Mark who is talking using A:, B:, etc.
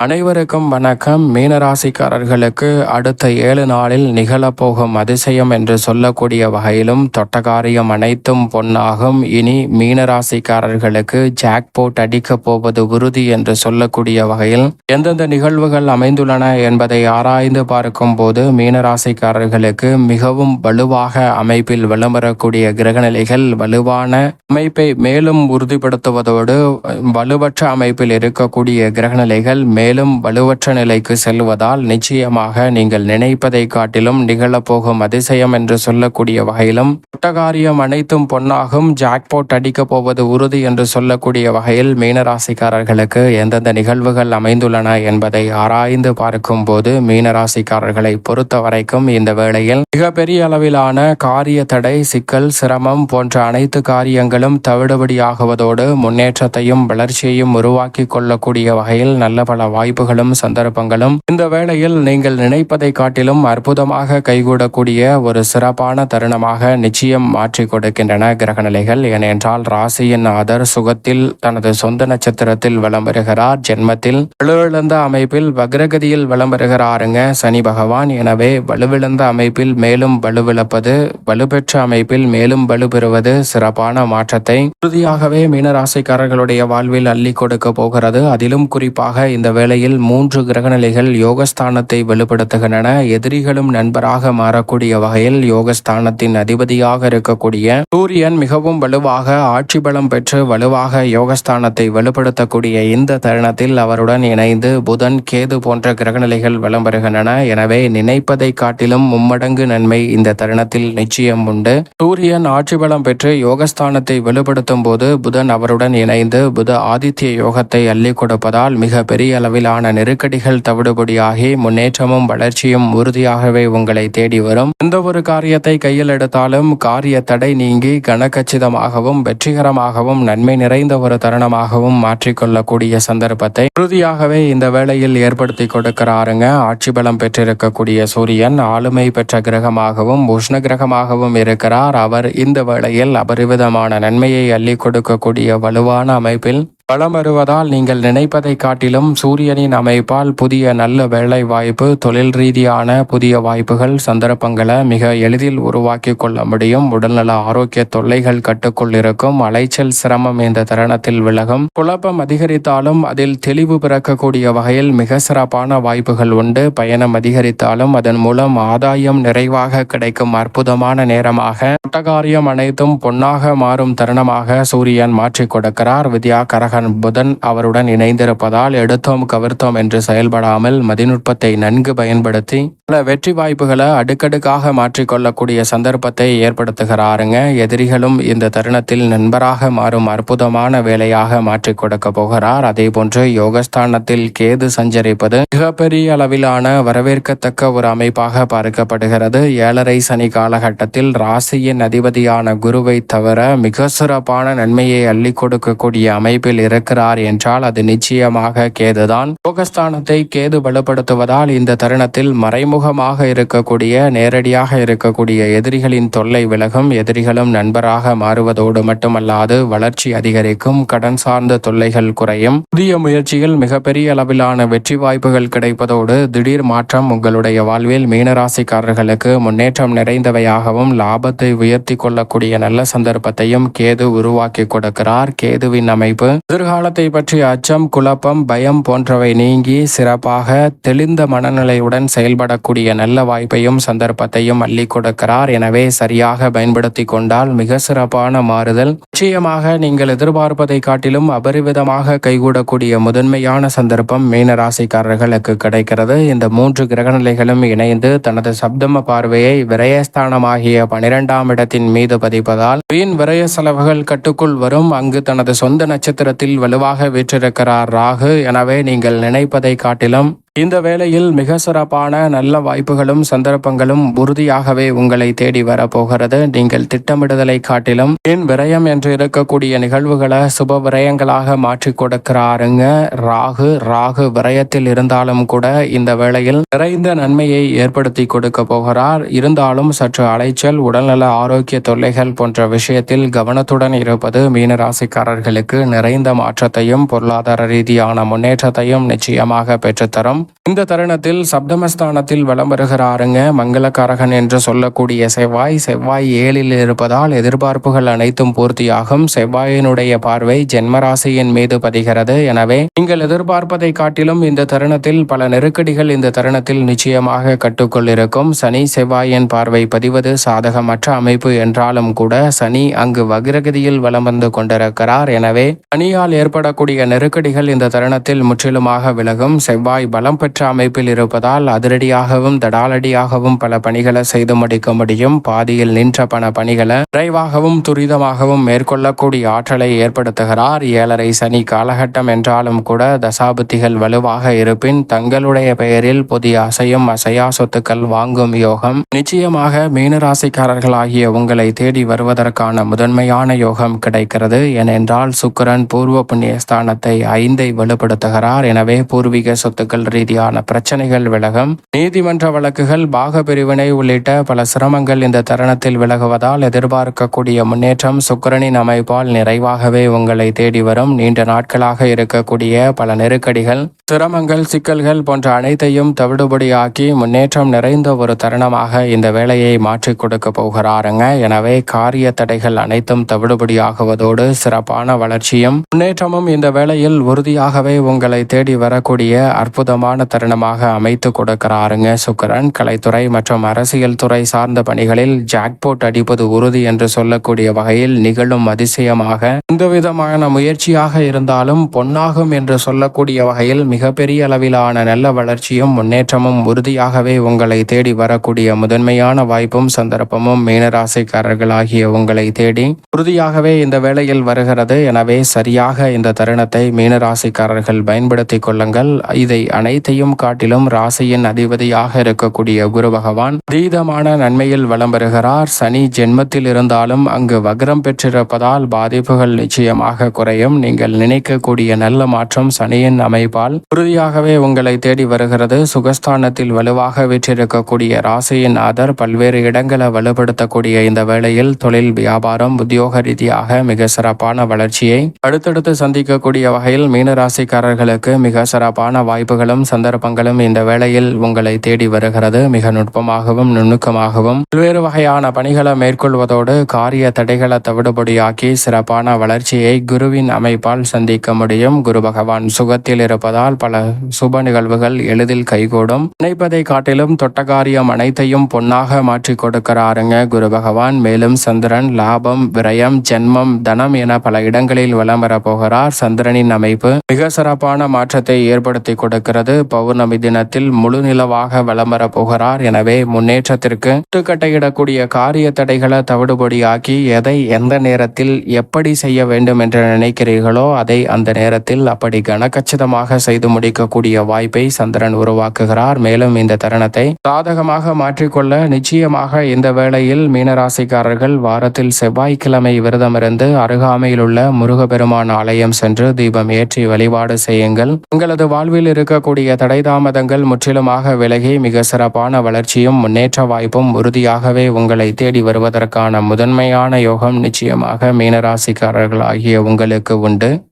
A: அனைவருக்கும் வணக்கம். மீனராசிக்காரர்களுக்கு அடுத்த ஏழு நாளில் நிகழப்போகும் அதிசயம் என்று சொல்லக்கூடிய வகையிலும் தொட்டகாரியம் அனைத்தும் பொன்னாகும். இனி மீனராசிக்காரர்களுக்கு ஜாக்போட் அடிக்கப் போவது உறுதி என்று சொல்லக்கூடிய வகையில் எந்தெந்த நிகழ்வுகள் அமைந்துள்ளன என்பதை ஆராய்ந்து பார்க்கும் போது மீனராசிக்காரர்களுக்கு மிகவும் வலுவாக அமைப்பில் விளம்பரக்கூடிய கிரகநிலைகள் வலுவான அமைப்பை மேலும் உறுதிப்படுத்துவதோடு வலுவற்ற அமைப்பில் இருக்கக்கூடிய கிரகநிலைகள் மேலும் மேலும் வலுவற்ற நிலைக்கு செல்வதால் நிச்சயமாக நீங்கள் நினைப்பதை காட்டிலும் நிகழப்போகும் அதிசயம் என்று சொல்லக்கூடிய வகையிலும் குட்டகாரியம் அனைத்தும் பொன்னாகும். ஜாக்போட் அடிக்கப் போவது உறுதி என்று சொல்லக்கூடிய வகையில் மீனராசிக்காரர்களுக்கு எந்தெந்த நிகழ்வுகள் அமைந்துள்ளன என்பதை ஆராய்ந்து பார்க்கும் போது மீனராசிக்காரர்களை பொறுத்த வரைக்கும் இந்த வேளையில் மிகப்பெரிய அளவிலான காரிய தடை சிக்கல் சிரமம் போன்ற அனைத்து காரியங்களும் தவிடுபடியாகுவதோடு முன்னேற்றத்தையும் வளர்ச்சியையும் உருவாக்கி கொள்ளக்கூடிய வகையில் நல்ல பல வாய்ப்புகளும் சந்தர்ப்பங்களும் இந்த வேளையில் நீங்கள் நினைப்பதை காட்டிலும் அற்புதமாக கைகூடக்கூடிய ஒரு சிறப்பான தருணமாக நிச்சயம் மாற்றி கொடுக்கின்றன கிரகநிலைகள் ஏனென்றால் ராசியின் ஆதர் சுகத்தில் தனது சொந்த நட்சத்திரத்தில் வலம் வருகிறார். ஜென்மத்தில் வலுவிழந்த அமைப்பில் வக்ரகதியில் வலம் வருகிறாருங்க. சனி பகவான். எனவே வலுவிழந்த அமைப்பில் மேலும் வலுவிழப்பது வலுப்பெற்ற அமைப்பில் மேலும் வலுப்பெறுவது சிறப்பான மாற்றத்தை உறுதியாகவே மீனராசிக்காரர்களுடைய வாழ்வில் அள்ளி கொடுக்க போகிறது. அதிலும் குறிப்பாக இந்த வேளையில் மூன்று கிரகநிலைகள் யோகஸ்தானத்தை வலுப்படுத்துகின்றன எதிரிகளும் நண்பராக மாறக்கூடிய வகையில் யோகஸ்தானத்தின் அதிபதியாக இருக்கக்கூடிய சூரியன் மிகவும் வலுவாக ஆட்சி பலம் பெற்று வலுவாக யோகஸ்தானத்தை வலுப்படுத்தக்கூடிய இந்த தருணத்தில் அவருடன் இணைந்து புதன் கேது போன்ற கிரகநிலைகள் வலம் வருகின்றன. எனவே நினைப்பதை காட்டிலும் மும்மடங்கு நன்மை இந்த தருணத்தில் நிச்சயம் உண்டு. சூரியன் ஆட்சி பலம் பெற்று யோகஸ்தானத்தை வெளிப்படுத்தும் போது புதன் அவருடன் இணைந்து புத ஆதித்ய யோகத்தை அள்ளி கொடுப்பதால் மிக பெரிய அளவில் அளவிலான நெருக்கடிகள் தவிடுபடியாகி முன்னேற்றமும் வளர்ச்சியும் உறுதியாகவே உங்களை தேடி வரும். எந்த ஒரு காரியத்தை கையில் எடுத்தாலும் காரிய தடை நீங்கி கனகச்சிதமாகவும் வெற்றிகரமாகவும் நன்மை நிறைந்த ஒரு தருணமாகவும் மாற்றிக்கொள்ளக்கூடிய சந்தர்ப்பத்தை உறுதியாகவே இந்த வேளையில் ஏற்படுத்தி கொடுக்கிறாருங்க. ஆட்சி பலம் பெற்றிருக்கக்கூடிய சூரியன் ஆளுமை பெற்ற கிரகமாகவும் உஷ்ண கிரகமாகவும் இருக்கிறார். அவர் இந்த வேளையில் அபரிவிதமான நன்மையை அள்ளி கொடுக்கக்கூடிய வலுவான அமைப்பில் வளம் வருவதால் நீங்கள் நினைப்பதை காட்டிலும் சூரியனின் அமைப்பால் புதிய நல்ல வேலை வாய்ப்பு தொழில் ரீதியான புதிய வாய்ப்புகள் சந்தர்ப்பங்களை மிக எளிதில் உருவாக்கி கொள்ள முடியும். உடல்நல ஆரோக்கிய தொல்லைகள் கட்டுக்குள் இருக்கும். அலைச்சல் சிரமம் இந்த தருணத்தில் விலகும். குழப்பம் அதிகரித்தாலும் அதில் தெளிவு பிறக்கக்கூடிய வகையில் மிக சிறப்பான வாய்ப்புகள் உண்டு. பயணம் அதிகரித்தாலும் அதன் மூலம் ஆதாயம் நிறைவாக கிடைக்கும். அற்புதமான நேரமாக. காரியம் அனைத்தும் பொன்னாக மாறும் தருணமாக சூரியன் மாற்றிக் கொடுக்கிறார். வித்யா கரக மகன் புதன் அவருடன் இணைந்திருப்பதால் எடுத்தோம் கவிர்த்தோம் என்று செயல்படாமல் மதிநுட்பத்தை நன்கு பயன்படுத்தி பல வெற்றி வாய்ப்புகளை அடுக்கடுக்காக மாற்றிக்கொள்ளக்கூடிய சந்தர்ப்பத்தை ஏற்படுத்துகிறாருங்க. எதிரிகளும் இந்த தருணத்தில் நண்பராக மாறும் அற்புதமான வேலையாக மாற்றிக் கொடுக்க போகிறார். அதே போன்று யோகஸ்தானத்தில் கேது சஞ்சரிப்பது மிகப்பெரிய அளவிலான வரவேற்கத்தக்க ஒரு அமைப்பாக பார்க்கப்படுகிறது. ஏழரை சனி காலகட்டத்தில் ராசியின் அதிபதியான குருவை தவிர மிக சிறப்பான நன்மையை அள்ளி கொடுக்கக்கூடிய அமைப்பில் இருக்கிறார் என்றால் அது நிச்சயமாக கேதுதான். யோகஸ்தானத்தை கேது வலுப்படுத்துவதால் இந்த தருணத்தில் மறைமுகமாக இருக்கக்கூடிய நேரடியாக இருக்கக்கூடிய எதிரிகளின் தொல்லை விலகும் எதிரிகளும் நண்பராக மாறுவதோடு மட்டுமல்லாது வளர்ச்சி அதிகரிக்கும் கடன் சார்ந்த தொல்லைகள் குறையும். புதிய முயற்சியில் மிகப்பெரிய அளவிலான வெற்றி வாய்ப்புகள் கிடைப்பதோடு திடீர் மாற்றம் உங்களுடைய வாழ்வில் மீனராசிக்காரர்களுக்கு முன்னேற்றம் நிறைந்தவையாகவும் லாபத்தை உயர்த்தி கொள்ளக்கூடிய நல்ல சந்தர்ப்பத்தையும் கேது உருவாக்கி கொடுக்கிறார். கேதுவின் அமைப்பு எதிர்காலத்தை பற்றிய அச்சம் குழப்பம் பயம் போன்றவை நீங்கி சிறப்பாக தெளிந்த மனநிலையுடன் செயல்படக்கூடிய நல்ல வாய்ப்பையும் சந்தர்ப்பத்தையும் அள்ளி கொடுக்கிறார். எனவே சரியாக பயன்படுத்தி கொண்டால் மிக சிறப்பான மாறுதல். நிச்சயமாக நீங்கள் எதிர்பார்ப்பதை காட்டிலும் அபரிவிதமாக கைகூடக்கூடிய முதன்மையான சந்தர்ப்பம் மீனராசிக்காரர்களுக்கு கிடைக்கிறது. இந்த மூன்று கிரகநிலைகளும் இணைந்து தனது சப்தம பார்வையை விரயஸ்தானமாகிய பனிரெண்டாம் இடத்தின் மீது பதிப்பதால் வீண் விரய செலவுகள் கட்டுக்குள் வரும். அங்கு தனது சொந்த நட்சத்திர வலுவாக வீற்றிருக்கிறார் ராகு. எனவே நீங்கள் நினைப்பதை காட்டிலும் இந்த வேளையில் மிக சிறப்பான நல்ல வாய்ப்புகளும் சந்தர்ப்பங்களும் உறுதியாகவே உங்களை தேடி வரப்போகிறது. நீங்கள் திட்டமிடுதலை காட்டிலும் என் விரயம் என்று இருக்கக்கூடிய நிகழ்வுகளை சுப விரயங்களாக மாற்றி கொடுக்கிறாருங்க. ராகு ராகு விரயத்தில் இருந்தாலும் கூட இந்த வேளையில் நிறைந்த நன்மையை ஏற்படுத்தி கொடுக்க போகிறார். இருந்தாலும் சற்று அலைச்சல் உடல்நல ஆரோக்கிய தொல்லைகள் போன்ற விஷயத்தில் கவனத்துடன் இருப்பது மீனராசிக்காரர்களுக்கு நிறைந்த மாற்றத்தையும் பொருளாதார ரீதியான முன்னேற்றத்தையும் நிச்சயமாக பெற்றுத்தரும். இந்த தருணத்தில் சப்தமஸ்தானத்தில் வலம் வருகிறாருங்க. மங்களகாரகன் என்று சொல்லக்கூடிய செவ்வாய் செவ்வாய் ஏழில் இருப்பதால் எதிர்பார்ப்புகள் அனைத்தும் பூர்த்தியாகும். செவ்வாயினுடைய பார்வை ஜென்மராசியின் மீது பதிகிறது. எனவே நீங்கள் எதிர்பார்ப்பதை காட்டிலும் இந்த தருணத்தில் பல நெருக்கடிகள் இந்த தருணத்தில் நிச்சயமாக கட்டுக்குள் இருக்கும். சனி செவ்வாயின் பார்வை பதிவது சாதகமற்ற அமைப்பு என்றாலும் கூட சனி அங்கு வகிரகதியில் வலம் வந்து கொண்டிருக்கிறார். எனவே சனியால் ஏற்படக்கூடிய நெருக்கடிகள் இந்த தருணத்தில் முற்றிலுமாக விலகும். செவ்வாய் பலம் பெற்ற அமைப்பில் இருப்பதால் அதிரடியாகவும் தடாலடியாகவும் பல பணிகளை செய்து முடிக்க முடியும். பாதியில் நின்ற பண பணிகளை விரைவாகவும் துரிதமாகவும் மேற்கொள்ளக்கூடிய ஆற்றலை ஏற்படுத்துகிறார். ஏழரை சனி காலகட்டம் என்றாலும் கூட தசாபுத்திகள் வலுவாக இருப்பின் தங்களுடைய பெயரில் புதிய அசையும் அசையா சொத்துக்கள் வாங்கும் யோகம் நிச்சயமாக மீனராசிக்காரர்களாகிய உங்களை தேடி வருவதற்கான முதன்மையான யோகம் கிடைக்கிறது. ஏனென்றால் சுக்கிரன் பூர்வ புண்ணிய ஸ்தானத்தை ஐந்தை வலுப்படுத்துகிறார். எனவே பூர்வீக சொத்துக்கள் ரீதியான பிரச்சனைகள் விலகும். நீதிமன்ற வழக்குகள் பாக பிரிவினை உள்ளிட்ட பல சிரமங்கள் இந்த தருணத்தில் விலகுவதால் எதிர்பார்க்கக்கூடிய முன்னேற்றம் சுக்கரனின் அமைப்பால் நிறைவாகவே உங்களை தேடி வரும். நீண்ட நாட்களாக இருக்கக்கூடிய பல நெருக்கடிகள் சிரமங்கள் சிக்கல்கள் போன்ற அனைத்தையும் தவிடுபடியாக்கி முன்னேற்றம் நிறைந்த ஒரு தருணமாக இந்த வேலையை மாற்றிக் கொடுக்க போகிறாருங்க. எனவே காரிய தடைகள் அனைத்தும் தவிடுபடியாகுவதோடு சிறப்பான வளர்ச்சியும் முன்னேற்றமும் இந்த வேளையில் உறுதியாகவே உங்களை தேடி வரக்கூடிய அற்புதமான தருணமாக அமைத்து கொடுக்கிறாருங்க. சுக்கரன் கலைத்துறை மற்றும் அரசியல் துறை சார்ந்த பணிகளில் ஜாக்போட் அடிப்பது உறுதி என்று சொல்லக்கூடிய வகையில் நிகழும் அதிசயமாக எந்த விதமான முயற்சியாக இருந்தாலும் பொன்னாகும் என்று சொல்லக்கூடிய வகையில் மிகப்பெரிய அளவிலான நல்ல வளர்ச்சியும் முன்னேற்றமும் உறுதியாகவே உங்களை தேடி வரக்கூடிய முதன்மையான வாய்ப்பும் சந்தர்ப்பமும் மீனராசிக்காரர்களாகிய உங்களை தேடி உறுதியாகவே இந்த வேளையில் வருகிறது. எனவே சரியாக இந்த தருணத்தை மீனராசிக்காரர்கள் பயன்படுத்திக் கொள்ளுங்கள். இதை அனைத்தையும் காட்டிலும் ராசியின் அதிபதியாக இருக்கக்கூடிய குரு பகவான் தீதமான நன்மையில் வலம் வருகிறார் சனி ஜென்மத்தில் இருந்தாலும் அங்கு வக்ரம் பெற்றிருப்பதால் பாதிப்புகள் நிச்சயமாக குறையும். நீங்கள் நினைக்கக்கூடிய நல்ல மாற்றம் சனியின் அமைப்பால் உறுதியாகவே உங்களை தேடி வருகிறது. சுகஸ்தானத்தில் வலுவாக வீற்றிருக்கக்கூடிய ராசியின் ஆதர் பல்வேறு இடங்களை வலுப்படுத்தக்கூடிய இந்த வேளையில் தொழில் வியாபாரம் உத்தியோக ரீதியாக மிக சிறப்பான வளர்ச்சியை அடுத்தடுத்து சந்திக்கக்கூடிய வகையில் மீனராசிக்காரர்களுக்கு மிக சிறப்பான வாய்ப்புகளும் சந்தர்ப்பங்களும் இந்த வேளையில் உங்களை தேடி வருகிறது. மிக நுட்பமாகவும் நுணுக்கமாகவும். பல்வேறு வகையான பணிகளை மேற்கொள்வதோடு காரிய தடைகளை தவிடுபடியாக்கி சிறப்பான வளர்ச்சியை குருவின் அமைப்பால் சந்திக்க முடியும். குரு பகவான் சுகத்தில் இருப்பதால் பல சுப நிகழ்வுகள் எளிதில் கைகூடும். நினைப்பதை காட்டிலும் தொட்டகாரியம் அனைத்தையும் பொன்னாக மாற்றி கொடுக்கிறாருங்க குரு பகவான். மேலும் சந்திரன் லாபம் விரயம் ஜென்மம் தனம் என பல இடங்களில் வலம் வர போகிறார். சந்திரனின் அமைப்பு மிக சிறப்பான மாற்றத்தை ஏற்படுத்தி கொடுக்கிறது. பௌர்ணமி தினத்தில் முழு நிலவாக வலம் போகிறார் எனவே முன்னேற்றத்திற்கு முட்டுக்கட்டையிடக்கூடிய காரிய தடைகளை தவிடுபடியாக்கி எதை எந்த நேரத்தில் எப்படி செய்ய வேண்டும் என்று நினைக்கிறீர்களோ அதை அந்த நேரத்தில் அப்படி கனக்கச்சிதமாக செய்து முடிக்கக்கூடிய வாய்ப்பை சந்திரன் உருவாக்குகிறார். மேலும் இந்த தருணத்தை சாதகமாக மாற்றிக்கொள்ள நிச்சயமாக இந்த வேளையில் மீனராசிக்காரர்கள் வாரத்தில் செவ்வாய்க்கிழமை விரதமிருந்து அருகாமையில் உள்ள முருகபெருமான் ஆலயம் சென்று தீபம் ஏற்றி வழிபாடு செய்யுங்கள். உங்களது வாழ்வில் இருக்கக்கூடிய தடை தாமதங்கள் முற்றிலுமாக விலகி மிக சிறப்பான வளர்ச்சியும் முன்னேற்ற வாய்ப்பும் உறுதியாகவே உங்களை தேடி வருவதற்கான முதன்மையான யோகம் நிச்சயமாக மீனராசிக்காரர்கள் ஆகிய உங்களுக்கு உண்டு.